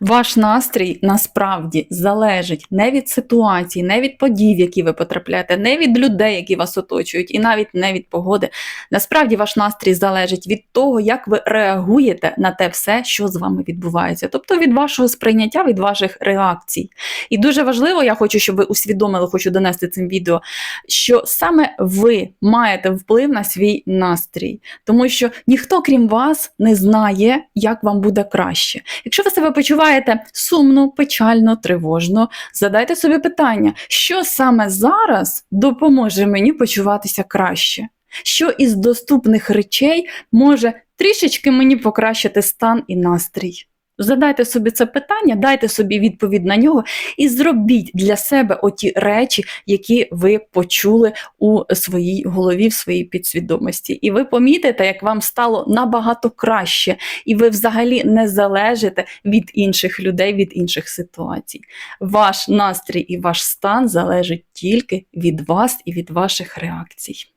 Ваш настрій насправді залежить не від ситуації, не від подій, в які ви потрапляєте, не від людей, які вас оточують, і навіть не від погоди. Насправді ваш настрій залежить від того, як ви реагуєте на те все, що з вами відбувається, тобто від вашого сприйняття, від ваших реакцій. І дуже важливо, я хочу, щоб ви усвідомили, хочу донести цим відео, що саме ви маєте вплив на свій настрій, тому що ніхто, крім вас, не знає, як вам буде краще. Якщо ви себе почуваєте сумно, печально, тривожно, задайте собі питання, що саме зараз допоможе мені почуватися краще? Що із доступних речей може трішечки мені покращити стан і настрій? Задайте собі це питання, дайте собі відповідь на нього і зробіть для себе оті речі, які ви почули у своїй голові, в своїй підсвідомості. І ви помітите, як вам стало набагато краще, і ви взагалі не залежите від інших людей, від інших ситуацій. Ваш настрій і ваш стан залежить тільки від вас і від ваших реакцій.